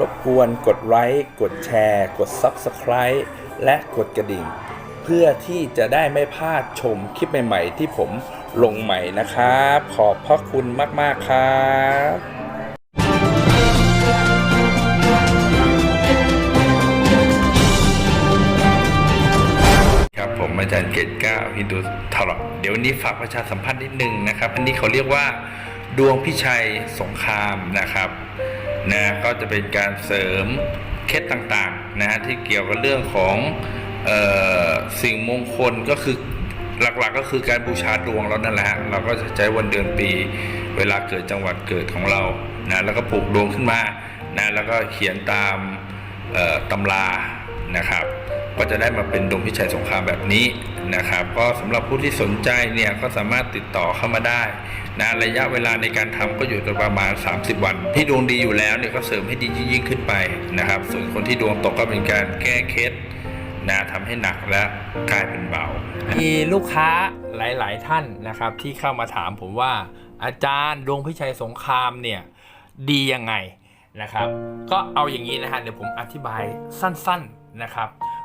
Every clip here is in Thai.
รบกวนกดไลค์กดแชร์ กด Subscribe และกดกระดิ่ง เพื่อที่จะได้ไม่พลาดชมคลิปใหม่ ๆ ที่ผมลงใหม่นะครับ ขอบพระคุณมาก ๆ ครับครับผมอาจารย์เกตเก้าฮินดูทอร์เดี๋ยววันนี้ฝากประชาสัมพันธ์นิดนึงนะครับ อันนี้เขาเรียกว่า ดวงพิชัยสงครามนะครับ นะก็จะเป็นการเสริมเคล็ดต่างๆนะฮะที่เกี่ยวกับเรื่องของออสิ่งมงคลก็คือหลักๆก็คือการบูชาดวงเรานั่นแหละฮะเราก็จะใช้วันเดือนปี เวลาเกิดจังหวัดเกิดของเรานะแล้วก็ปลูกดวงขึ้นมานะแล้วก็เขียนตามตำรานะครับ ก็จะได้มาเป็นดวงพิชัยสงครามแบบนี้นะครับ ก็สำหรับผู้ที่สนใจเนี่ยก็สามารถติดต่อเข้ามาได้นะระยะเวลาในการทำก็อยู่ประมาณ 30 วัน ที่ดวงดีอยู่แล้วเนี่ยก็เสริมให้ดียิ่งขึ้นไปนะครับ ส่วนคนที่ดวงตกก็เป็นการแก้เคล็ดนะทำให้หนักและกลายเป็นเบา มีลูกค้าหลาย ๆ ท่านนะครับ ที่เข้ามาถามผมว่าอาจารย์ดวงพิชัยสงครามเนี่ยดียังไงนะครับ ก็เอาอย่างนี้นะฮะเดี๋ยวผมอธิบายสั้น ๆนะครับ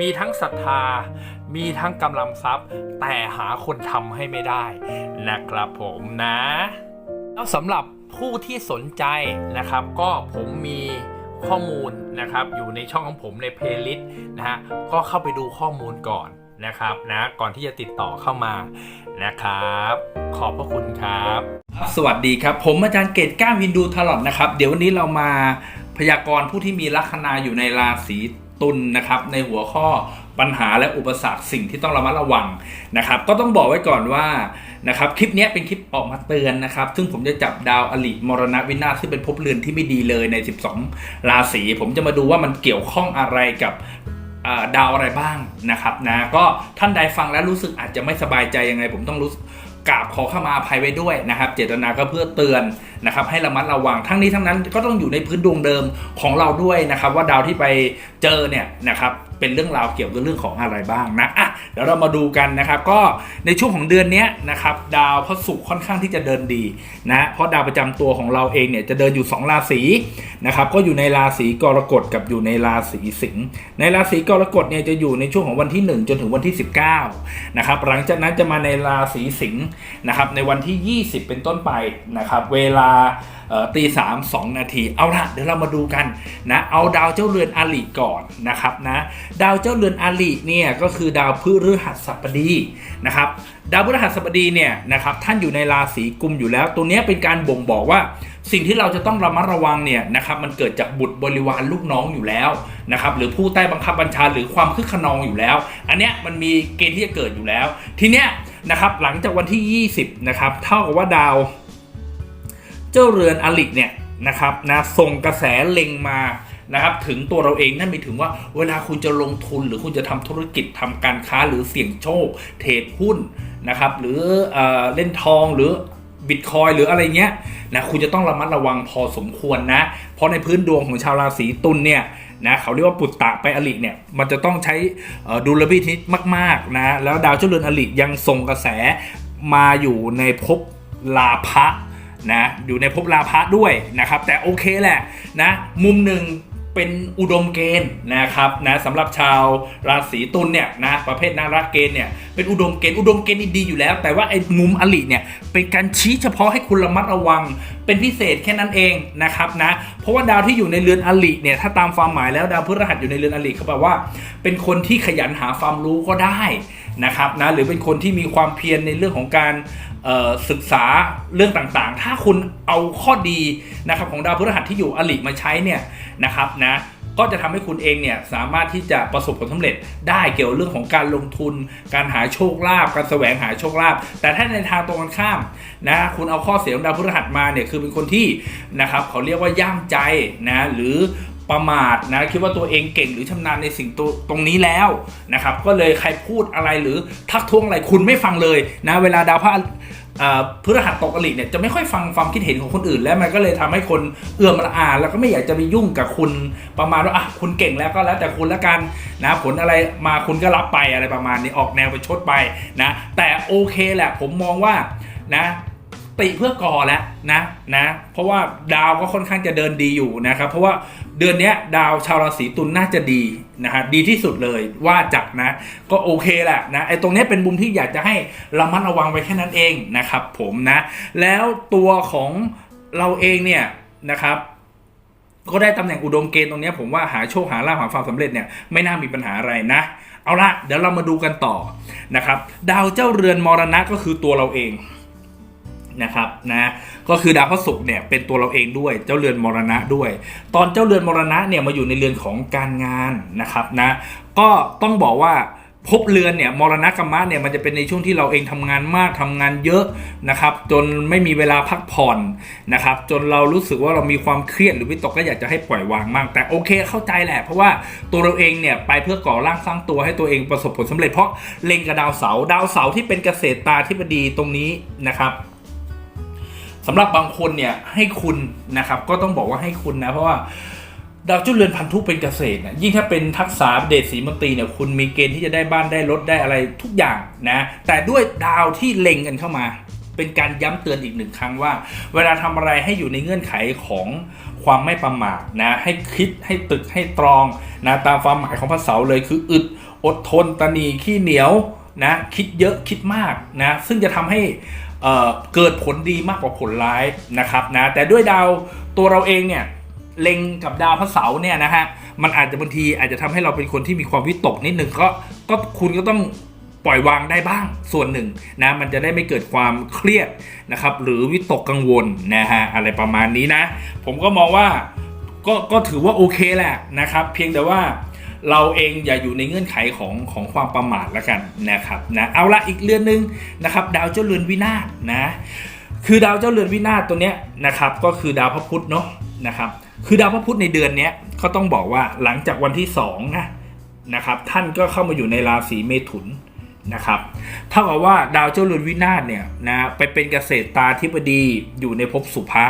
มีทั้งศรัทธา มีทั้งกำลังทรัพย์ แต่หาคนทำให้ไม่ได้นะครับผมนะ แล้วสำหรับผู้ที่สนใจนะครับ ก็ผมมีข้อมูลนะครับ อยู่ในช่องของผมในเพลย์ลิสต์นะฮะก็เข้าไปดูข้อมูลก่อนนะครับนะก่อนที่จะติดต่อเข้ามานะครับ ขอบพระคุณครับ สวัสดีครับ ผมอาจารย์เกตก้าวฮินดูทลอดนะครับ เดี๋ยววันนี้เรามาพยากรณ์ผู้ที่มีลัคนาอยู่ในราศี ตุลนะครับในหัวข้อปัญหาและอุปสรรคสิ่งที่ต้องระมัดระวังนะครับ ก็ต้องบอกไว้ก่อนว่านะครับคลิปนี้เป็นคลิปออกมาเตือนนะครับ ซึ่งผมจะจับดาวอลิมรณะวินาศซึ่เป็นภพเรือนที่ไม่ดีเลยใน 12 ราศีผมจะมาดูว่ามันเกี่ยวข้องอะไรกับดาวอะไรบ้างนะครับนะก็ท่านใดฟังแล้วรู้สึกอาจจะไม่สบายใจยังไง ผมต้องรู้กราบขอเข้ามาอภัยไว้ด้วยนะครับ เจตนาก็เพื่อเตือน นะครับให้ระมัดระวังทั้งนี้ทั้งนั้นก็ต้องอยู่ในพื้นดวงเดิมของเราด้วยนะครับ ว่าดาวที่ไปเจอเนี่ยนะครับเป็นเรื่องราวเกี่ยวกับเรื่องของอะไรบ้างนะอะเดี๋ยวเรามาดูกันนะครับ ก็ในช่วงของเดือนนี้นะครับ ดาวพระศุกร์ค่อนข้างที่จะเดินดีนะเพราะดาวประจำตัวของเราเองเนี่ยจะเดินอยู่ 2 ราศีนะครับ ก็อยู่ในราศีกรกฎกับอยู่ในราศีสิงห์ในราศีกรกฎเนี่ยจะอยู่ในช่วงของวันที่ 1 จนถึงวันที่ 19นะครับหลังจากนั้นจะมาในราศีสิงห์นะครับในวันที่ 20 เป็นต้นไปนะครับ เวลาเอ่อตีสามสองนาที เอาละเดี๋ยวเรามาดูกันนะ เอาดาวเจ้าเรือนอาลีก่อนนะครับนะ ดาวเจ้าเรือนอาลีเนี่ยก็คือดาวพฤหัสบดีนะครับ ดาวพฤหัสบดีเนี่ยนะครับท่านอยู่ในราศีกุมอยู่แล้ว ตัวนี้เป็นการบ่งบอกว่าสิ่งที่เราจะต้องระมัดระวังเนี่ยนะครับมันเกิดจากบุตรบริวารลูกน้องอยู่แล้วนะครับหรือผู้ใต้บังคับบัญชาหรือความคึกขนองอยู่แล้ว อันเนี้ยมันมีเกณฑ์ที่จะเกิดอยู่แล้ว ทีเนี้ยนะครับหลังจากวันที่ 20นะครับเท่ากับว่าดาว เจ้าเรือนอลิกเนี่ยนะครับนะส่งกระแสเล็งมานะครับถึงตัวเราเองนั่นหมายถึงว่าเวลาคุณจะลงทุนหรือคุณจะทำธุรกิจทำการค้าหรือเสี่ยงโชค เทรดหุ้นนะครับหรือเอเล่นทองหรือบิตคอยหรืออะไรเงี้ยนะคุณจะต้องระมัดระวังพอสมควรนะ เพราะในพื้นดวงของชาวราศีตุลเนี่ยนะเขาเรียกว่าปุตตะไปอลิเนี่ยมันจะต้องใช้ดุลพินิจมากๆนะแล้วดาวเจ้าเรือนอลิยังส่งกระแสมาอยู่ในภพลาภะ นะอยู่ในภพลาภะด้วยนะครับ แต่โอเคแหละนะมุมหนึ่งเป็นอุดมเกณฑ์นะครับนะสำหรับชาวราศีตุลเนี่ยนะประเภทนารักเกณฑ์เนี่ยเป็นอุดมเกณฑ์อุดมเกณฑ์ดีอยู่แล้ว แต่ว่าไอ้มุมอลิเนี่ยเป็นการชี้เฉพาะให้คุณระมัดระวัง เป็นพิเศษแค่นั้นเองนะครับนะเพราะว่าดาวที่อยู่ในเรือนอลิเนี่ยถ้าตามความหมายแล้วดาวพฤหัสอยู่ในเรือนอลิเขาแปลว่า เป็นคนที่ขยันหาความรู้ก็ได้นะครับนะหรือเป็นคนที่มีความเพียรในเรื่องของการ ศึกษาเรื่องต่างๆ ถ้าคุณเอาข้อดีนะครับของดาวพฤหัสที่อยู่อลิมาใช้เนี่ยนะครับนะก็จะทำให้คุณเองเนี่ยสามารถที่จะประสบผลสำเร็จได้เกี่ยวกับเรื่องของการลงทุน การหาโชคลาภการแสวงหาโชคลาภแต่ถ้าในทางตรงกันข้ามนะคุณเอาข้อเสียของดาวพฤหัสมาเนี่ยคือเป็นคนที่นะครับเขาเรียกว่าย่ามใจนะหรือประมาทนะคิดว่าตัวเองเก่งหรือชำนาญในสิ่งตัวตรงนี้แล้วนะครับก็เลยใครพูดอะไรหรือทักท้วงอะไรคุณไม่ฟังเลยนะเวลาดาวพระ พฤหัสตกอลิเนี่ยจะไม่ค่อยฟังความคิดเห็นของคนอื่น แล้วมันก็เลยทำให้คนเอื้อมละอาแล้วก็ไม่อยากจะไปยุ่งกับคุณประมาณว่าอะคุณเก่งแล้วก็แล้วแต่คุณละกันนะผลอะไรมาคุณก็รับไปอะไรประมาณนี้ออกแนวไปชดไปนะแต่โอเคแหละผมมองว่านะติเพื่อก่อแล้วนะนะเพราะว่าดาวก็ค่อนข้างจะเดินดีอยู่นะครับเพราะว่า เดือนนี้ดาวชาวราศีตุลน่าจะดีนะฮะดีที่สุดเลยว่าจักนะก็โอเคแหละนะไอ้ตรงนี้เป็นมุมที่อยากจะให้ระมัดระวังไว้แค่นั้นเองนะครับผมนะ แล้วตัวของเราเองเนี่ยนะครับก็ได้ตำแหน่งอุดมเกณฑ์ตรงนี้ผมว่าหาโชคหาลาภหาความสำเร็จเนี่ยไม่น่ามีปัญหาอะไรนะ เอาละเดี๋ยวเรามาดูกันต่อนะครับ ดาวเจ้าเรือนมรณะก็คือตัวเราเอง นะครับนะก็คือดาวพระศุกร์เนี่ยเป็นตัวเราเองด้วยเจ้าเรือนมรณะด้วย ตอนเจ้าเรือนมรณะเนี่ยมาอยู่ในเรือนของการงานนะครับนะก็ต้องบอกว่าภพเรือนเนี่ยมรณะกรรมะเนี่ยมันจะเป็นในช่วงที่เราเองทำงานมากทำงานเยอะนะครับจนไม่มีเวลาพักผ่อนนะครับจนเรารู้สึกว่าเรามีความเครียดหรือวิตกก็อยากจะให้ปล่อยวางมาก แต่โอเคเข้าใจแหละ เพราะว่าตัวเราเองเนี่ยไปเพื่อก่อร่างสร้างตัวให้ตัวเองประสบผลสำเร็จเพราะเล็งกับดาวเสาร์ดาวเสาร์ที่เป็นเกษตรตาธิบดีตรงนี้นะครับ สำหรับบางคนเนี่ยให้คุณนะครับก็ต้องบอกว่าให้คุณนะเพราะว่าดาวจุลเรือนพันธุเป็นเกษตรนะยิ่งถ้าเป็นทักษะเดชสีมนตรีเนี่ยคุณมีเกณฑ์ที่จะได้บ้านได้รถได้อะไรทุกอย่างนะแต่ด้วยดาวที่เล็งกันเข้ามา เป็นการย้ำเตือนอีกหนึ่งครั้งว่า เวลาทำอะไรให้อยู่ในเงื่อนไขของความไม่ประมาทนะให้คิดให้ตึกให้ตรองนะตามความหมายของพระเสาเลยคืออึดอดทนตนีขี้เหนียวนะคิดเยอะคิดมากนะซึ่งจะทำให้ เเกิดผลดีมากกว่าผลร้ายนะครับนะแต่ด้วยดาวตัวเราเองเนี่ยเล็งกับดาวพระเสาร์เนี่ยนะฮะมันอาจจะบางทีอาจจะทำให้เราเป็นคนที่มีความวิตกนิดนึงก็ก็คุณก็ต้องปล่อยวางได้บ้างส่วนหนึ่งนะมันจะได้ไม่เกิดความเครียดนะครับหรือวิตกกังวลนะฮะอะไรประมาณนี้นะ ผมก็มองว่าก็ก็ถือว่าโอเคแหละนะครับ เพียงแต่ว่า เราเองอย่าอยู่ในเงื่อนไขของของความประมาทแล้วกันนะครับนะเอาละอีกเรือนหนึ่งนะครับดาวเจ้าเรือนวินาศนะคือดาวเจ้าเรือนวินาศตัวเนี้ยนะครับก็คือดาวพระพุธเนาะนะครับคือดาวพระพุธในเดือนเนี้ยก็ต้องบอกว่าหลังจากวันที่2นะนะครับท่านก็เข้ามาอยู่ในราศีเมถุน นะครับเท่ากับว่าดาวเจ้าเรือนวินาศเนี่ยนะไปเป็นเกษตรตาธิบดีอยู่ในภพสุภะ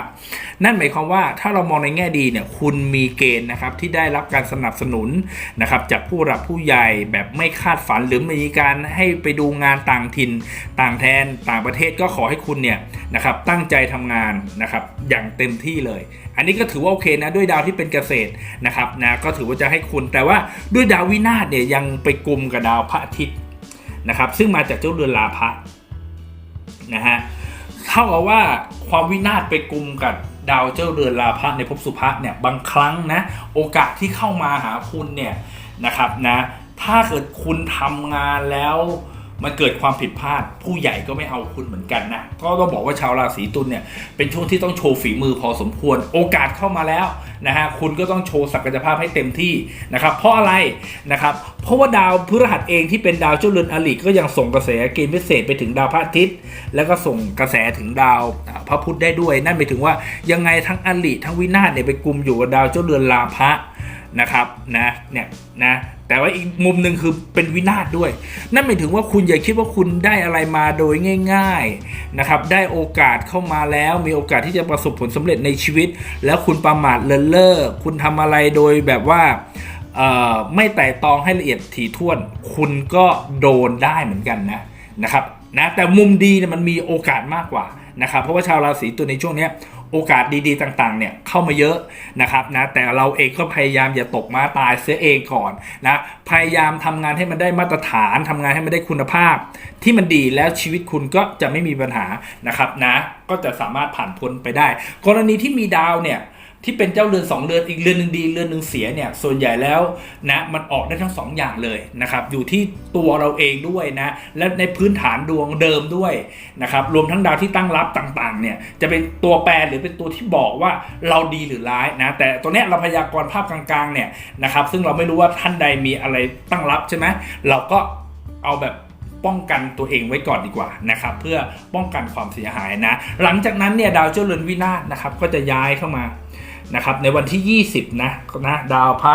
นั่นหมายความว่าถ้าเรามองในแง่ดีเนี่ยคุณมีเกณฑ์นะครับที่ได้รับการสนับสนุนนะครับจากผู้หลักผู้ใหญ่แบบไม่คาดฝันหรือมีการให้ไปดูงานต่างถิ่นต่างแทนต่างประเทศก็ขอให้คุณเนี่ยนะครับตั้งใจทำงานนะครับอย่างเต็มที่เลย อันนี้ก็ถือว่าโอเคนะด้วยดาวที่เป็นเกษตรนะครับนะก็ถือว่าจะให้คุณแต่ว่าด้วยดาววินาศเนี่ยยังไปกลุ่มกับดาวพระอาทิตย์ นะครับ ซึ่งมาจากเจ้าเรือนลาภะนะฮะเท่ากับว่าความวินาศไปกลุ่มกับดาวเจ้าเรือนลาภะในภพสุภะเนี่ยบางครั้งนะโอกาสที่เข้ามาหาคุณเนี่ยนะครับนะถ้าเกิดคุณทำงานแล้ว มันเกิดความผิดพลาด ผู้ใหญ่ก็ไม่เอาคุณเหมือนกันนะก็ต้องบอกว่าชาวราศีตุลเนี่ยเป็นช่วงที่ต้องโชว์ฝีมือพอสมควร โอกาสเข้ามาแล้วนะฮะคุณก็ต้องโชว์ศักยภาพให้เต็มที่นะครับเพราะอะไรนะครับเพราะว่าดาวพฤหัสเองที่เป็นดาวเจ้าเรือนอลิก็ยังส่งกระแสเกณฑ์พิเศษไปถึงดาวพระอาทิตย์ แล้วก็ส่งกระแสถึงดาวพระพุธได้ด้วย นั่นหมายถึงว่ายังไงทั้งอลิทั้งวินาศเนี่ยไปกลุ่มอยู่กับดาวเจ้าเรือนลาภะนะครับนะเนี่ยนะ แต่ว่าอีกมุมหนึ่งคือเป็นวินาศด้วย นั่นหมายถึงว่าคุณอย่าคิดว่าคุณได้อะไรมาโดยง่าย ๆนะครับ ได้โอกาสเข้ามาแล้ว มีโอกาสที่จะประสบผลสำเร็จในชีวิต แล้วคุณประมาทเลินเล่อคุณทำอะไรโดยแบบว่าไม่ไต่ตองให้ละเอียดถี่ถ้วน คุณก็โดนได้เหมือนกันนะนะครับนะแต่มุมดีเนี่ยมันมีโอกาสมากกว่านะครับเพราะว่าชาวราศีตุลในช่วงเนี้ย โอกาสดีๆต่างๆเนี่ยเข้ามาเยอะนะครับนะแต่เราเองก็พยายามอย่าตกมาตายเสียเองก่อนนะพยายามทำงานให้มันได้มาตรฐานทำงานให้มันได้คุณภาพ ที่มันดีแล้วชีวิตคุณก็จะไม่มีปัญหานะครับนะก็จะสามารถผ่านพ้นไปได้ กรณีที่มีดาวเนี่ย ที่เป็นเจ้าเรือนสองเรือนอีกเรือนหนึ่งดีเรือนหนึ่งเสียเนี่ยส่วนใหญ่แล้วนะมันออกได้ทั้งสองอย่างเลยนะครับอยู่ที่ตัวเราเองด้วยนะและในพื้นฐานดวงเดิมด้วยนะครับรวมทั้งดาวที่ตั้งรับต่างๆเนี่ยจะเป็นตัวแปรหรือเป็นตัวที่บอกว่าเราดีหรือร้ายนะแต่ตัวเนี้ยเราพยากรณ์ภาพกลางๆเนี่ยนะครับซึ่งเราไม่รู้ว่าท่านใดมีอะไรตั้งรับใช่ไหมเราก็เอาแบบป้องกันตัวเองไว้ก่อนดีกว่านะครับเพื่อป้องกันความเสียหายนะหลังจากนั้นเนี่ยดาวเจ้าเรือนวินาศนะครับก็จะย้ายเข้ามา นะครับในวันที่ 20 นะนะดาวพระ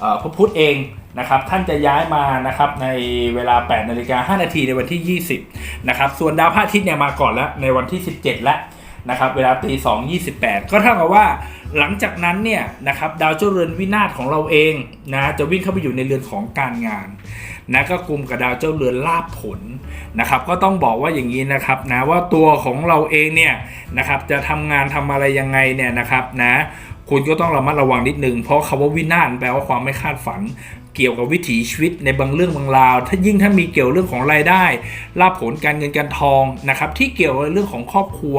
เอ่อพระพุธเองนะครับท่านจะย้ายมานะครับในเวลา 8 นาฬิกา 5 นาทีในวันที่ 20 นะครับ ส่วนดาวพระอาทิตย์เนี่ยมาก่อนแล้วในวันที่ 17 แล้วนะครับเวลาตี2 28 ก็เท่ากับว่าหลังจากนั้นเนี่ยนะครับดาวเจ้าเรือนวินาศของเราเองนะจะวิ่งเข้าไปอยู่ในเรือนของการงานนะก็กลุ่มกับดาวเจ้าเรือนลาบผลนะครับก็ต้องบอกว่าอย่างนี้นะครับนะว่าตัวของเราเองเนี่ยนะครับจะทำงานทำอะไรยังไงเนี่ยนะครับนะ คุณก็ต้องระมัดระวังนิดนึง เพราะคำว่าวินาศแปลว่าความไม่คาดฝัน เกี่ยวกับวิถีชีวิตในบางเรื่องบางราว ถ้ายิ่งถ้ามีเกี่ยวเรื่องของรายได้ลาภผลการเงินการทองนะครับที่เกี่ยวกับเรื่องของครอบครัว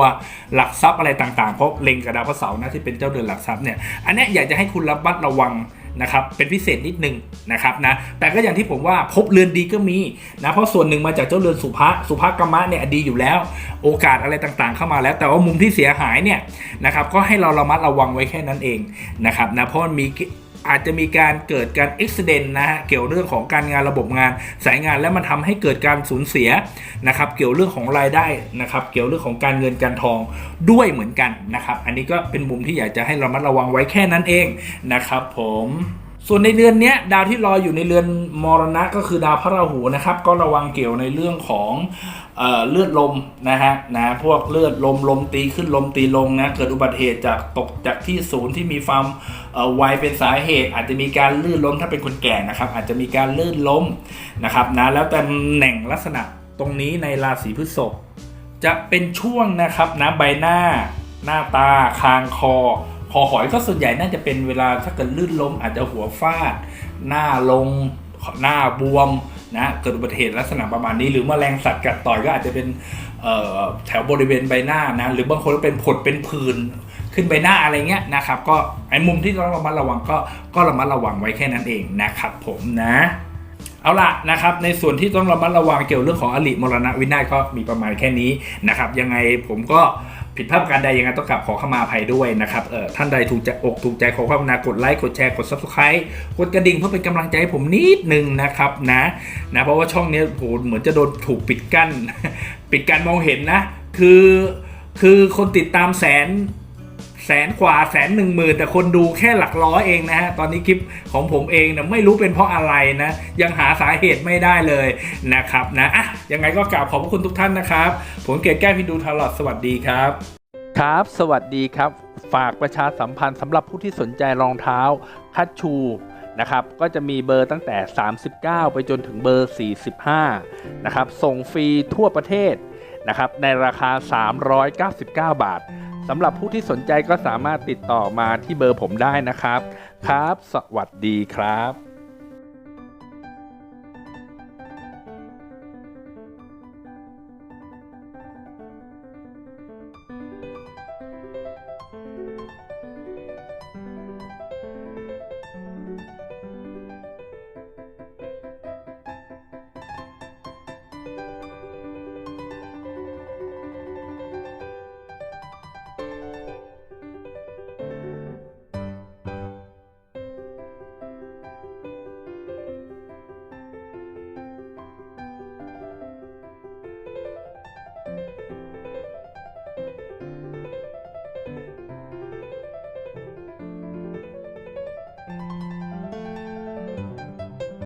หลักทรัพย์อะไรต่างๆ เพราะเล็งกระดาวพระเสาร์นะที่เป็นเจ้าเดือนหลักทรัพย์เนี่ยอันนี้อยากจะให้คุณระมัดระวัง นะครับเป็นพิเศษนิดนึงนะครับนะแต่ก็อย่างที่ผมว่าพบเรือนดีก็มีนะเพราะส่วนหนึ่งมาจากเจ้าเรือนสุภะสุภกรรมะเนี่ยดีอยู่แล้ว โอกาสอะไรต่างๆ เข้ามาแล้ว แต่ว่ามุมที่เสียหายเนี่ยนะครับก็ให้เราระมัดระวังไว้แค่นั้นเองนะครับนะเพราะมันมี อาจจะมีการเกิดการอุบิเหตุนะฮะเกี่ยวเรื่องของการงานระบบงานสายงานแล้วมันทำให้เกิดการสูญเสียนะครับ เกี่ยวเรื่องของรายได้นะครับ เกี่ยวเรื่องของการเงินการทองด้วยเหมือนกันนะครับ อันนี้ก็เป็นมุมที่อยากจะให้เระมัดระวังไว้แค่นั้นเองนะครับ ผมส่วนในเรือนนี้ดาวที่รอยอยู่ในเรือนมรณะก็คือดาวพระราหูนะครับ ก็ระวังเกี่ยวในเรื่องของ เลือดลมนะฮะนะพวกเลือดลมลมตีขึ้นลมตีลงนะเกิดอุบัติเหตุจากตกจากที่ศูนย์ที่มีความไวเป็นสาเหตุ อาจจะมีการลื่นล้มถ้าเป็นคนแก่นะครับอาจจะมีการลื่นล้มนะครับนะแล้วแต่แหน่งลักษณะตรงนี้ในราศีพฤษภจะเป็นช่วงนะครับนะใบหน้า หน้าตาคางคอคอหอยก็ส่วนใหญ่น่าจะเป็นเวลาถ้าเกิดลื่นล้มอาจจะหัวฟาด หน้าลงหน้าบวม นะเกิดอุบัติเหตุลักษณะประมาณนี้ หรือแมลงสัตว์กัดต่อยก็อาจจะเป็นแถวบริเวณใบหน้านะหรือบางคนก็เป็นผดเป็นผื่นขึ้นใบหน้าอะไรเงี้ยนะครับ ก็ไอ้มุมที่ต้องระมัดระวังก็ก็ระมัดระวังไว้แค่นั้นเองนะครับผมนะเอาละนะครับในส่วนที่ต้องระมัดระวังเกี่ยวเรื่องของอลิมรณะวินาศก็มีประมาณแค่นี้นะครับยังไงผมก็ ผิดพลาดการใดยังไงต้องกลับขอเข้ามาภัยด้วยนะครับเออท่านใดถูกใจอกถูกใจขอความกรุณากดไลค์กดแชร์กดซับสไครต์กดกระดิ่งเพื่อเป็นกำลังใจให้ผมนิดนึงนะครับนะนะเพราะว่าช่องนี้โหเหมือนจะโดนถูกปิดกั้น ปิดการมองเห็นนะ คือคือคนติดตามแสน แสนกว่าแสนหนึ่งหมื่นแต่คนดูแค่หลักร้อยเองนะฮะ ตอนนี้คลิปของผมเองนี่ยไม่รู้เป็นเพราะอะไรนะ ยังหาสาเหตุไม่ได้เลยนะครับนะอะยังไงก็กราบขอบพระคุณทุกท่านนะครับ ผมเกียรติแก้วพินดูทาร์ลอดสวัสดีครับ ครับ สวัสดีครับ ฝากประชาสัมพันธ์สำหรับผู้ที่สนใจรองเท้าคัชชูนะครับก็จะมีเบอร์ตั้งแต่ 39 ไปจนถึงเบอร์ 45 นะครับ ส่งฟรีทั่วประเทศนะครับในราคา 399 บาท สำหรับผู้ที่สนใจก็สามารถติดต่อมาที่เบอร์ผมได้นะครับ ครับ สวัสดีครับ